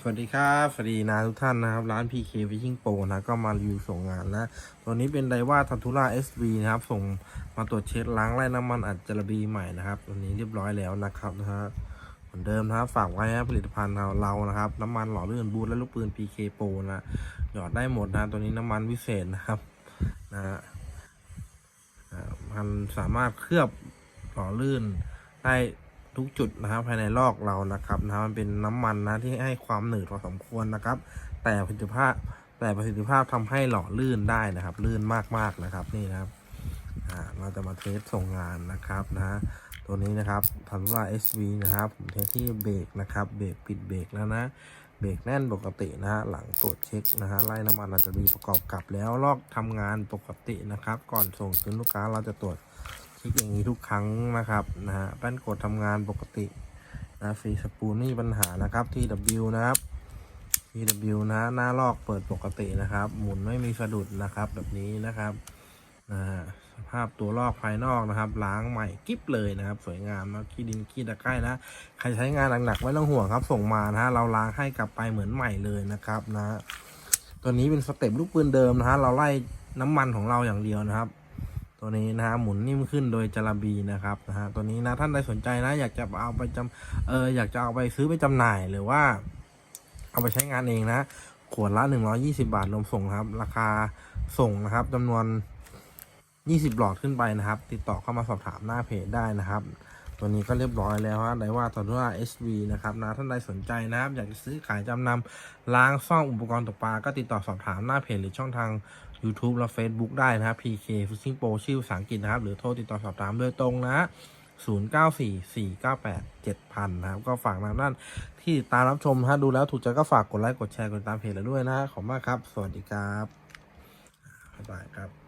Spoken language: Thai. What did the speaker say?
สวัสดีครับสวัสดีนาทุกท่านนะครับ ร้าน PK Fishing Pro นะก็มารีวิวส่งงานนะตัวนี้เป็นไดว่าทันทุล่า SV นะครับ ส่งมาตรวจเช็คล้างไล่น้ำมันอัดจระบีใหม่นะครับตัวนี้เรียบร้อยแล้วนะครับนะฮะเหมือนเดิมนะครับฝากไว้นะผลิตภัณฑ์เราเรานะครับ น้ำมันหล่อเลื่อนบูทและลูกปืน PK Pro นะหยอดได้หมดนะตัวนี้น้ำมันวิเศษนะครับนะฮะมันสามารถเคลือบหล่อลื่นได้ ทุกจุดนะครับภายในลอกเรานะครับนะมันเป็นน้ำมันนะที่ให้ความหนืดพอสมควรนะครับ แต่ประสิทธิภาพแต่ประสิทธิภาพทำให้หล่อลื่นได้นะครับ ลื่นมากๆนะครับนี่นะครับเราจะมาเทสส่งงานนะครับนะตัวนี้นะครับทันว่า SV นะครับผมเทสที่เบรกนะครับเบรกปิดเบรกแล้วนะเบรกแน่นปกตินะฮะหลังตรวจเช็คนะฮะไล่น้ำมันอาจจะมีประกอบกับแล้วลอกทำงานปกตินะครับ ก่อนส่งถึงลูกค้าเราจะตรวจ คลิกอย่างนี้ทุกครั้งนะครับนะฮะแป้นกดทำงานปกตินะฟรีสปูลไม่มีปัญหานะครับ TW นะครับ TW นะหน้าลอกเปิดปกตินะครับ หมุนไม่มีสะดุดนะครับ แบบนี้นะครับนะฮะสภาพตัวลอกภายนอกนะครับ ล้างใหม่กิ๊บเลยนะครับ สวยงามนะขี้ดินขี้ตะไคร่นะใครใช้งานหนักๆไม่ต้องห่วงครับ ส่งมานะฮะเราล้างให้กลับไปเหมือนใหม่เลยนะครับนะตัวนี้เป็นสเต็ปลูกปืนเดิมนะฮะเราไล่น้ำมันของเราอย่างเดียวนะครับ ตัวนี้นะฮะหมุนนิ่มขึ้นโดยจารบีนะครับนะฮะตัวนี้นะท่านใดสนใจนะ อยากจะเอาไปจำเอออยากจะเอาไปซื้อไปจำหน่ายหรือว่า เอาไปใช้งานเองนะ ขวดละ 120 บาทรวมส่งครับ ราคาส่งนะครับจำนวน 20 หลอดขึ้นไปนะครับ ติดต่อเข้ามาสอบถามหน้าเพจได้นะครับ ตัวนี้ก็เรียบร้อยแล้วฮะไดว่าตอนว่า SV นะครับนะท่านใดสนใจนะครับ อยากจะซื้อขายจำนำล้างซ่องอุปกรณ์ตกปลา ก็ติดต่อสอบถามหน้าเพจหรือช่องทาง YouTube และ Facebook ได้นะครับ PK Fishing Pro ชื่อภาษาอังกฤษนะครับ หรือโทรติดต่อสอบถามโดยตรงนะ0944987000 นะครับ ก็ฝากทางด้านที่ตามรับชมถ้าดูแล้วถูกใจก็ฝากกดไลค์กดแชร์กดติดตามเพจเราด้วยนะขอบคุณมากครับ สวัสดีครับบ๊ายบายครับ